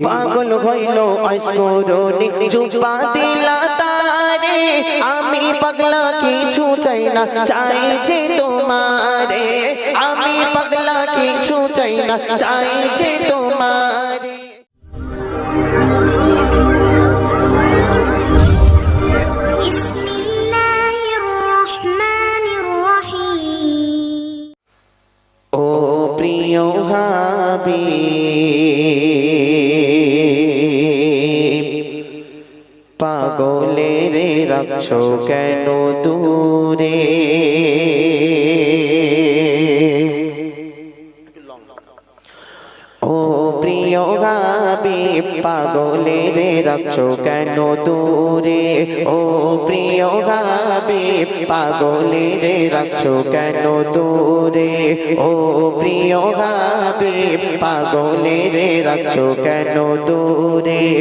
পাগল হইল আসকরণি চুপা দিলা আমি পাগলা কিছু চাই না চাইছি তোমারে। আমি পাগলা কিছু চাই না চাইছি তোমারে। ও প্রিয় রাখছো কেন দূরে? ও প্রিয় গাবি, পাগলের রাখছো কেন দূরে? ও প্রিয় গাবি, পাগলের রাখছো কেন দূরে? ও প্রিয় গাবি, পাগলের রাখছো কেন দূরে?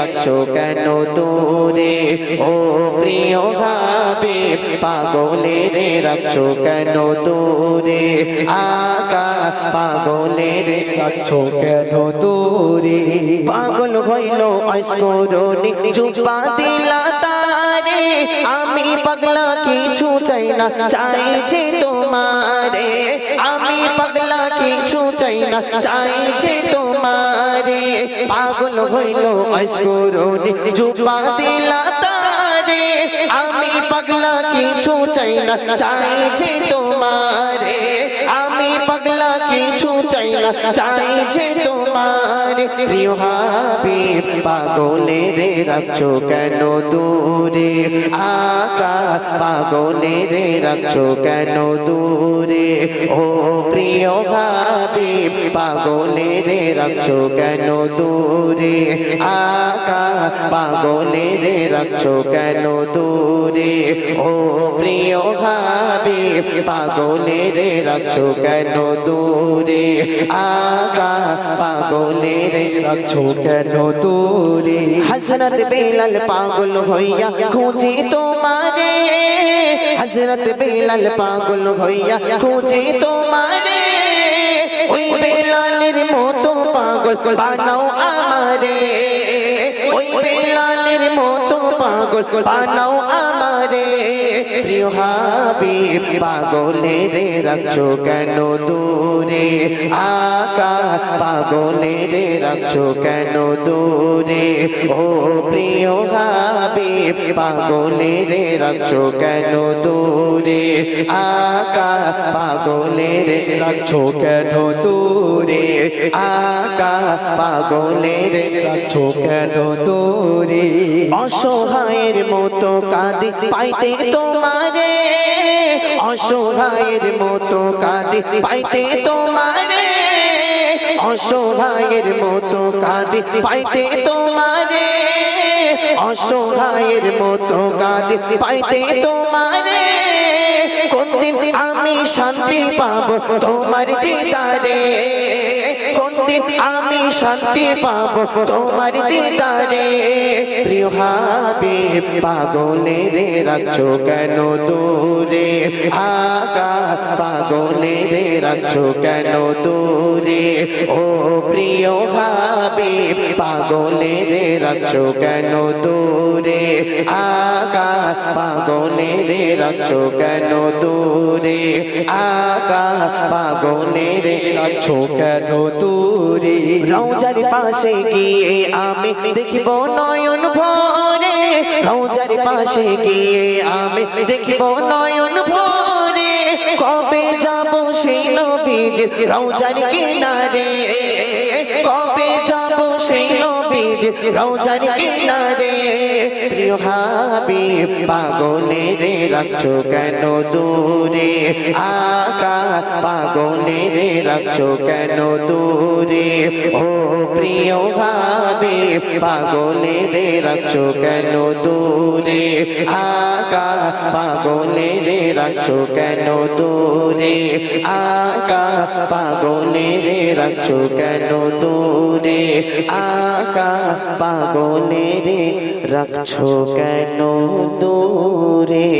রাখছো কেন দূরে? ও প্রিয় গাবি পাগলের রাখছো কেন দূরে? আকা পাগলের রাখছো কেন দূরে? পাগল হইল আইসকরণি চুপা দিলা আমি পাগলা কিছু চাই না, চাইছি তোমারে। আমি পাগলা কিছু চাই না, চাইছি তোমারে। পাগল হইল আইসকরণি জুপা দিলা তারে। আমি পাগলা কিছু চাই না, চাইছি তোমারে। চাইছে তোমার প্রিয় হাবিব, পাগলের রাখছো কেন দূরে? আকা পাগলের রাখছো কেন দূরে? ও প্রিয় হাবিব, পাগলের রাখছো কেন দূরে? আকা পাগলের রাখছো কেন দূরে? ও প্রিয় হাবিব, পাগলের রাখছো কেন দূরে? আগা পাগলের রাখছো কেন দূরে? হজরত বেলাল পাগল হইয়া খুঁজি তোমারে। হজরত বেলাল পাগল হইয়া খুঁজি তোমারে। ওই বেলালের মতো পাগল বানাও আমারে। ওই বেলালের মতো পাগল বানাও আমারে। প্রিয় হাবিব, পাগলের রাখছো কেন দূরে? আকা, পাগলের রাখছো কেন দূরে? ও প্রিয় হাবিব, পাগলের রাখছো কেন দূরে? আকা, পাগলের রাখছো কেন দূরে? আকা, পাগলের রাখছো কেন দূরে? অসহায়ের মতো কাঁদি পাইতে তোমারে অসহায়ের মতো কাঁদি, পাইতে তোমারে অসহায়ের মতো কাঁদি, পাইতে তোমারে অসহায়ের মতো কাঁদি, পাইতে তোমারে কোনদিন আমি শান্তি পাবো তোমার দিদারে। কোনদিন আমি শান্তি পাব তোমার দিদারে। প্রিয় নে রে রাখছো কেন দূরে? আগা, পাগলের রাখছো কেন দূরে? ও প্রিয় হাবিব পাগলের রাখছো কেন দূরে? আগা পাগলের রাখছো কেন দূরে? আগা পাগলের রাখছো কেন দূরে? রৌজার পাশে গিয়ে আমি দেখিব নয়ন ভরে। রৌজার পাশে গিয়ে আমি দেখিব নয়ন ভরে। কবে যাব সেই নবীজ রৌজার কিনারে? কবে রোজার কিনারে প্রিয় হাবি পাগলে রে রাখছো কেন দূরে? আকা পাগলে রে রাখছো কেন দূরে? ও প্রিয় হাবি পাগলে রে রাখছো কেন দূরে? আকা রে রাখছো কেন দূরে? আকা রে রাখছো কেন দূরে? আকা রে রাখছো কেন দূরে?